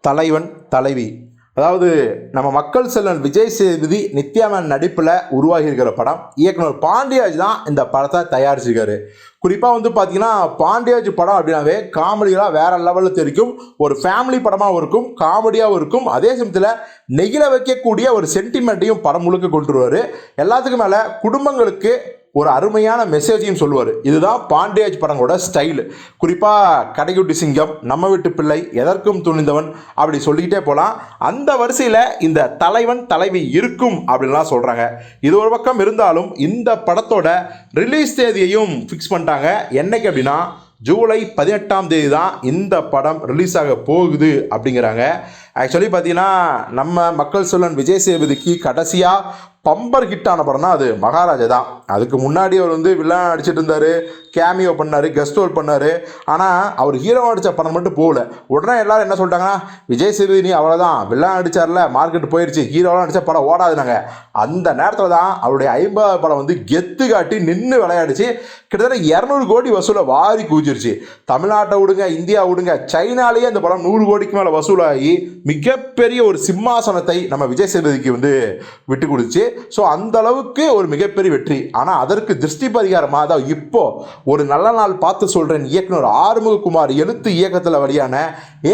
தலைவன் தலைவி. அதாவது நம்ம மக்கள் செல்வன் விஜய் சேதுபதி நித்யாமன் நடிப்பில் உருவாகியிருக்கிற படம். இயக்குனர் பாண்டியாஜ் தான் இந்த படத்தை தயாரிச்சிருக்காரு. குறிப்பாக வந்து பார்த்தீங்கன்னா பாண்டியாஜ் படம் அப்படின்னாவே காமெடிகளாக வேற லெவலில் தெரிக்கும். ஒரு ஃபேமிலி படமாகவும் இருக்கும் காமெடியாகவும் இருக்கும். அதே சமயத்தில் நெகிழ வைக்கக்கூடிய ஒரு சென்டிமெண்ட்டையும் படம் முழுக்க கொண்டு வருவார் எல்லாத்துக்கும் மேலே குடும்பங்களுக்கு ஒரு அருமையான மெசேஜையும் சொல்லுவார். இதுதான் பாண்டியாஜ் படங்களோட ஸ்டைலு குறிப்பாக கடைக்குட்டி சிங்கம் நம்ம வீட்டு பிள்ளை எதற்கும் துணிந்தவன் அப்படி சொல்லிக்கிட்டே போகலாம் அந்த வரிசையில் இந்த தலைவன் தலைவி இருக்கும் அப்படின்லாம் சொல்கிறாங்க இது ஒரு பக்கம் இருந்தாலும் இந்த படத்தோட ரிலீஸ் தேதியையும் ஃபிக்ஸ் பண்ணிட்டாங்க. என்னைக்கு அப்படின்னா ஜூலை பதினெட்டாம் தேதி தான் இந்த படம் ரிலீஸ் ஆக போகுது அப்படிங்கிறாங்க. ஆக்சுவலி பார்த்தீங்கன்னா நம்ம மக்கள் சொல்லன் விஜய் சேதுபதிக்கு கடைசியாக பம்பர் ஹிட்டான படம்னா அது மகாராஜா தான். அதுக்கு முன்னாடி அவர் வந்து வில்லன் அடிச்சிட்டு இருந்தார் கேமியோ பண்ணார் கெஸ்ட் ரோல் பண்ணார். ஆனால் அவர் ஹீரோ அடித்த படம் மட்டும் போகல. உடனே எல்லாரும் என்ன சொல்லிட்டாங்கன்னா விஜய் சேதுபதி நீ அவ்வளோதான் வில்லன் அடிச்சார்ல மார்க்கெட் போயிடுச்சு ஹீரோலாம் அடித்த படம் ஓடாதுனாங்க அந்த நேரத்தில் தான் அவருடைய ஐம்பதாவது படம் வந்து கெத்து காட்டி நின்று விளையாடிச்சு. கிட்டத்தட்ட இரநூறு கோடி வசூலை வாரி கூச்சிருச்சு தமிழ்நாட்டை விடுங்க இந்தியா விடுங்க சைனாலேயே அந்த படம் நூறு கோடிக்கு மேலே வசூலாகி மிகப்பெரிய ஒரு சிம்மாசனத்தை நம்ம விஜய் சேதுபதிக்கு வந்து விட்டு கொடுத்துச்சு. ஸோ அந்த அளவுக்கு ஒரு மிகப்பெரிய வெற்றி. ஆனால் அதற்கு திருஷ்டி பரிகாரமாக தான் இப்போ ஒரு நல்ல நாள் பார்த்து சொல்கிறேன் இயக்குனர் ஆறுமுககுமார் எழுத்து இயக்கத்தில் வழியான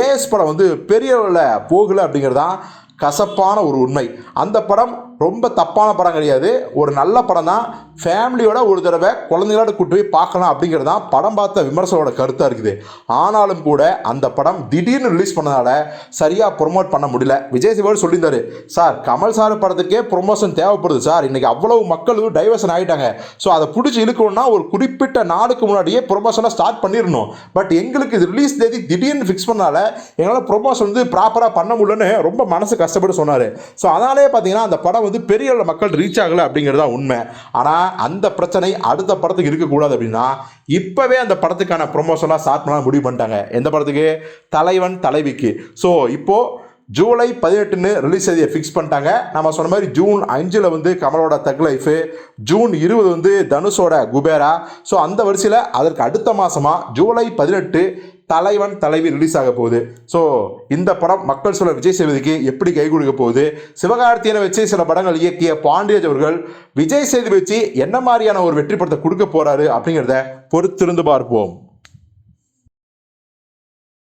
ஏஎஸ் படம் வந்து பெரிய போகலை போகலை அப்படிங்கிறதான் கசப்பான ஒரு உண்மை. அந்த படம் ரொம்ப தப்பான படம் கிடையாது. ஒரு நல்ல படம் தான். ஃபேமிலியோட ஒரு தடவை குழந்தைகளோட கூட்டு போய் பார்க்கலாம் அப்படிங்கிறது தான் படம் பார்த்த விமர்சனோட கருத்தாக இருக்குது. ஆனாலும் கூட அந்த படம் திடீர்னு ரிலீஸ் பண்ணதால் சரியாக ப்ரொமோட் பண்ண முடியல. விஜய் சிவாடு சொல்லியிருந்தாரு சார் கமல் சார் படத்துக்கே ப்ரொமோஷன் தேவைப்படுது சார். இன்றைக்கி அவ்வளவு மக்கள் டைவர்ஷன் ஆகிட்டாங்க ஸோ அதை பிடிச்சி இழுக்கணும்னா ஒரு குறிப்பிட்ட நாளுக்கு முன்னாடியே ப்ரொமோஷனை ஸ்டார்ட் பண்ணிடணும். பட் எங்களுக்கு இது ரிலீஸ் தேதி திடீர்னு ஃபிக்ஸ் பண்ணால எங்களால் ப்ரொமோஷன் வந்து ப்ராப்பராக பண்ண முடியலன்னு ரொம்ப மனசு கஷ்டப்பட்டு சொன்னார். ஸோ அதனாலே பார்த்தீங்கன்னா அந்த படம் வந்து பெரிய அளவில் மக்கள் ரீச் ஆகலை அப்படிங்கிறது தான் உண்மை. ஆனால் அந்த பிரச்சனை அடுத்த படத்துக்கு இருக்கக்கூடாது அப்படின்னா இப்போவே அந்த படத்துக்கான ப்ரொமோஷனாக ஸ்டார்ட் பண்ண முடிவு பண்ணிட்டாங்க. எந்த படத்துக்கு? தலைவன் தலைவிக்கு. ஸோ இப்போது ஜூலை பதினெட்டுன்னு ரிலீஸ் தேதியை ஃபிக்ஸ் பண்ணிட்டாங்க. நம்ம சொன்ன மாதிரி ஜூன் அஞ்சில் வந்து கமலோட தக் லைஃபு ஜூன் இருபது வந்து தனுஷோட குபேரா. ஸோ அந்த வரிசையில் அதற்கு அடுத்த மாதமாக ஜூலை பதினெட்டு தலைவன் தலைவி ரிலீஸ் ஆக போகுது. ஸோ இந்த படம் மக்கள் சொல்ல விஜய் சேதுபதிக்கு எப்படி கை கொடுக்க போகுது? சிவகார்த்தியனை வச்சு சில படங்கள் இயக்கிய பாண்டியஜ் அவர்கள் விஜய் சேதுபதி வச்சு என்ன மாதிரியான ஒரு வெற்றி படத்தை கொடுக்க போறாரு அப்படிங்கிறத பொறுத்திருந்து பார்ப்போம்.